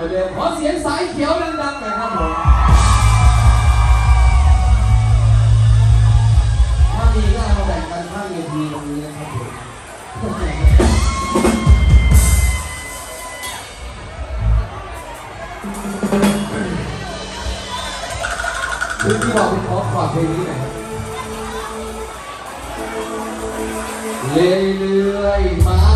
เสียงสายเขียวดังๆหน่อยครับผมถ้ามีก็เอามาแบ่งกันข้างเวทีตรงนี้นะครับผมคุณที่บอกคุณนขอขอเพลงนี้หน่อยครับเรื่อยๆมา